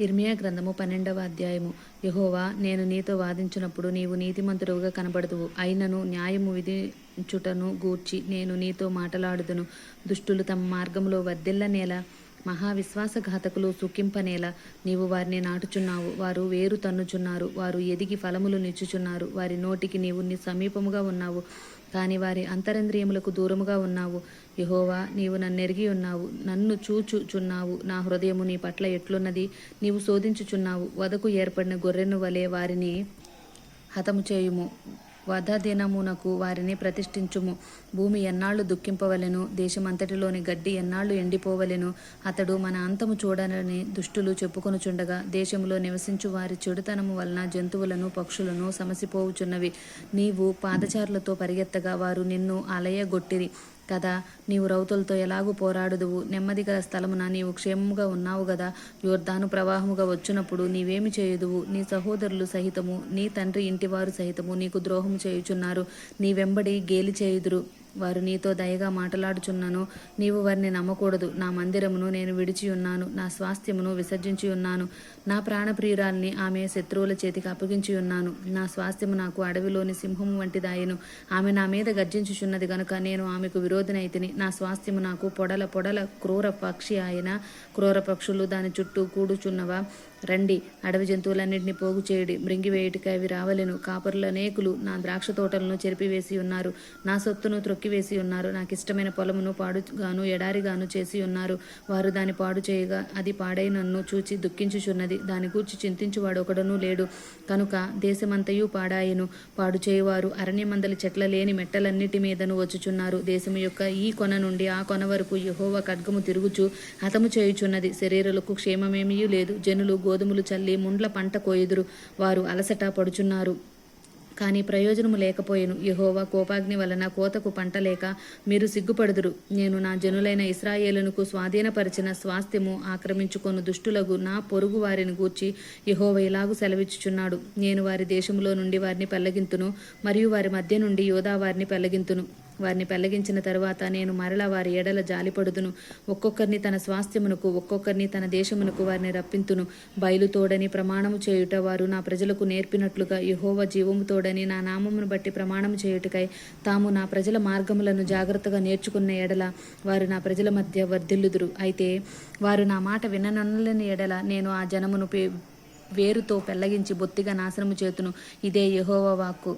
ఇర్మియా గ్రంథము పన్నెండవ అధ్యాయము. యహోవా నేను నీతో వాదించినప్పుడు నీవు నీతిమంతుడుగా కనబడదువు. అయినను న్యాయము విధించుటను గూర్చి నేను నీతో మాటలాడుదును. దుష్టులు తమ మార్గంలో వర్ధిల్లనేలా మహావిశ్వాసఘాతకులు సుఖింపనేలా నీవు వారిని నాటుచున్నావు. వారు వేరు తన్నుచున్నారు. వారు ఎదిగి ఫలములు నిచ్చుచున్నారు. వారి నోటికి నీవు నీ సమీపముగా ఉన్నావు. కానీ వారి అంతరంద్రియములకు దూరముగా ఉన్నావు. యహోవా నీవు నన్నెరిగి ఉన్నావు. నన్ను చూచుచున్నావు. నా హృదయము నీ పట్ల ఎట్లున్నది? నీవు శోధించుచున్నావు. వదకు ఏర్పడిన గొర్రెను వలె వారిని హతము చేయుము. దినమునకు వారిని ప్రతిష్ఠించుము. భూమి ఎన్నాళ్ళు దుఃఖింపవలెను దేశమంతటిలోని గడ్డి ఎన్నాళ్ళు ఎండిపోవలెను అతడు మన అంతము చూడాలని దుష్టులు చెప్పుకొనుచుండగా దేశంలో నివసించు వారి చెడుతనము వలన జంతువులను పక్షులను సమసిపోవుచున్నవి. నీవు పాదచారులతో పరిగెత్తగా వారు నిన్ను అలయగొట్టిరి. కదా? నీవు రౌతులతో ఎలాగూ పోరాడుదువు. నెమ్మది గల స్థలమున నీవు క్షేమముగా ఉన్నావు గదా? యోర్ధాను ప్రవాహముగా వచ్చినప్పుడు నీవేమి చేయుదువు? నీ సహోదరులు సహితము నీ తండ్రి ఇంటివారు సహితము నీకు ద్రోహము చేయుచున్నారు. నీ వెంబడి గేలి చేయుదురు. వారు నీతో దయగా మాట్లాడుచున్నాను. నీవు వారిని నమ్మకూడదు. నా మందిరమును నేను విడిచి ఉన్నాను. నా స్వాస్థ్యమును విసర్జించి ఉన్నాను. నా ప్రాణప్రియురాల్ని ఆమె శత్రువుల చేతికి అప్పగించి ఉన్నాను. నా స్వాస్థ్యము నాకు అడవిలోని సింహము వంటిదాయను. ఆమె నా మీద గర్జించుచున్నది గనుక నేను ఆమెకు విరోధనైతిని. నా స్వాస్థ్యము నాకు పొడల పొడల క్రూర పక్షి ఆయన క్రూర పక్షులు దాని చుట్టూ కూడుచున్నవా? రండి అడవి జంతువులన్నింటినీ పోగు చేయడి. మృంగివేయుటికి అవి రావలెను. కాపరుల అనేకులు నా ద్రాక్ష తోటలను చెరిపివేసి ఉన్నారు. నా సొత్తును తొక్కివేసి ఉన్నారు. నాకు ఇష్టమైన పొలమును పాడుగాను ఎడారిగాను చేసి ఉన్నారు. వారు దాని పాడు చేయగా అది పాడై నన్ను చూచి దుఃఖించుచున్నది. దాని గూర్చి చింతించువాడు ఒకడనూ లేడు. కనుక దేశమంతయు పాడాయను. పాడు చేయువారు అరణ్యమందలి చెట్ల లేని మెట్టలన్నిటి మీదను వచ్చుచున్నారు. దేశము యొక్క ఈ కొన నుండి ఆ కొన వరకు యహోవ ఖడ్గము తిరుగుచు హతము చేయుచున్నది. శరీరులకు క్షేమమేమీ లేదు. జనులు గోధుమలు చల్లి ముండ్ల పంట కోయుదురు. వారు అలసట పడుచున్నారు. కానీ ప్రయోజనము లేకపోయేను. యహోవా కోపాగ్ని వలన కోతకు పంట లేక మీరు సిగ్గుపడుదురు. నేను నా జనులైన ఇస్రాయేలునకు స్వాధీనపరిచిన స్వాస్థ్యము ఆక్రమించుకొను దుష్టులకు నా పొరుగు వారిని గూర్చి యహోవ ఇలాగు సెలవిచ్చుచున్నాడు. నేను వారి దేశంలో నుండి వారిని పెళ్ళగింతును మరియు వారి మధ్య నుండి యోధా వారిని పెళ్ళగింతును వారిని పెళ్ళగించిన తరువాత నేను మరల వారి ఎడల జాలిపడుదును ఒక్కొక్కరిని తన స్వాస్థ్యమునకు ఒక్కొక్కరిని తన దేశమునకు వారిని రప్పింతును. బయలుతోడని ప్రమాణము చేయుట వారు నా ప్రజలకు నేర్పినట్లుగా యహోవ జీవము తోడని నా నామమును బట్టి ప్రమాణము చేయుటకై తాము నా ప్రజల మార్గములను జాగ్రత్తగా నేర్చుకున్న ఎడల వారు నా ప్రజల మధ్య వర్ధిల్లుదురు. అయితే వారు నా మాట విననొనలేని ఎడల నేను ఆ జనమును పే వేరుతో పెళ్ళగించి బొత్తిగా నాశనము చేతును. ఇదే యహోవ వాక్కు.